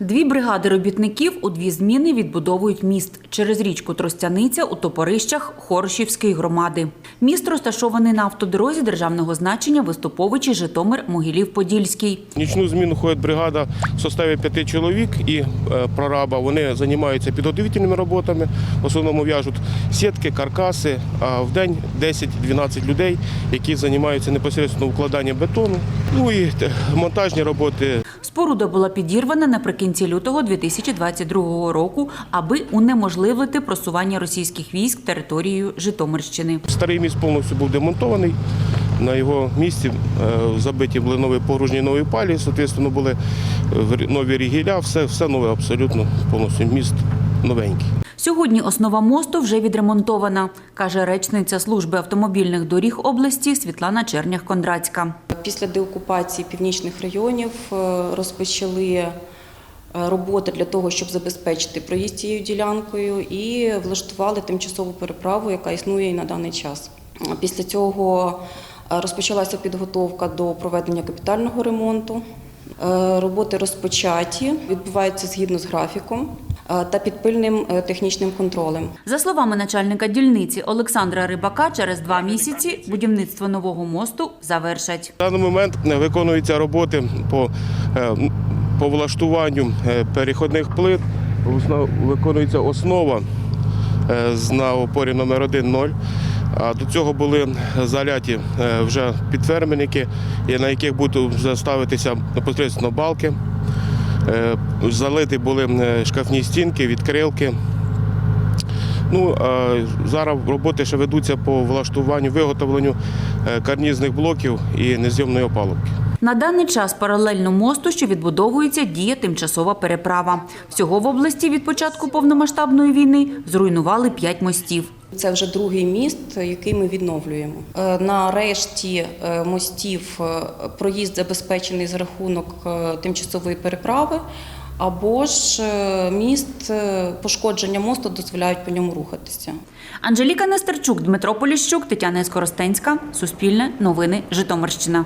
Дві бригади робітників у дві зміни відбудовують міст через річку Тростяниця у Топорищах Хорошівської громади. Міст розташований на автодорозі державного значення Виступовичі Житомир Могилів Подільський. Нічну зміну ходить бригада в составі п'яти чоловік і е, прораба. Вони займаються підготовительними роботами. В основному в'яжуть сітки, каркаси. А в день 10-12 людей, які займаються непосередньо укладанням бетону. Ну і монтажні роботи. Споруда була підірвана наприкінці лютого 2022 року, аби унеможливити просування російських військ територією Житомирщини. Старий міст повністю був демонтований. На його місці е, забиті були нові погружні нові палі, соответственно, були е, нові рігіля, все, все нове абсолютно, повністю міст новенький. Сьогодні основа мосту вже відремонтована, каже речниця служби автомобільних доріг області Світлана Чернях-Кондратська. Після деокупації північних районів е, розпочали е, роботи для того, щоб забезпечити проїзд цією ділянкою, і влаштували тимчасову переправу, яка існує і на даний час. Після цього е, розпочалася підготовка до проведення капітального ремонту. Роботи розпочаті, відбуваються згідно з графіком та під пильним е, технічним контролем. За словами начальника дільниці Олександра Рибака, через два місяці будівництво нового мосту завершать. В даний момент е, виконуються роботи по, е, по влаштуванню е, переходних плит. Виконується основа е, з- на опорі номер 1-0. А до цього були заляті е, вже підферменники, на яких будуть ставитися непосередньо балки. Е, Залиті були е, шкафні стінки, відкрилки. Ну, зараз роботи ще ведуться по влаштуванню, виготовленню е, карнізних блоків і незйомної опалубки. На даний час паралельно мосту, що відбудовується, діє тимчасова переправа. Всього в області від початку повномасштабної війни зруйнували п'ять мостів. Це вже другий міст, який ми відновлюємо. Е, На решті е, мостів е, проїзд забезпечений за рахунок тимчасової переправи, або ж міст пошкодження мосту дозволяють по ньому рухатися. Анжеліка Нестерчук, Дмитро Поліщук, Тетяна Скоростенська. Суспільне. Новини. Житомирщина.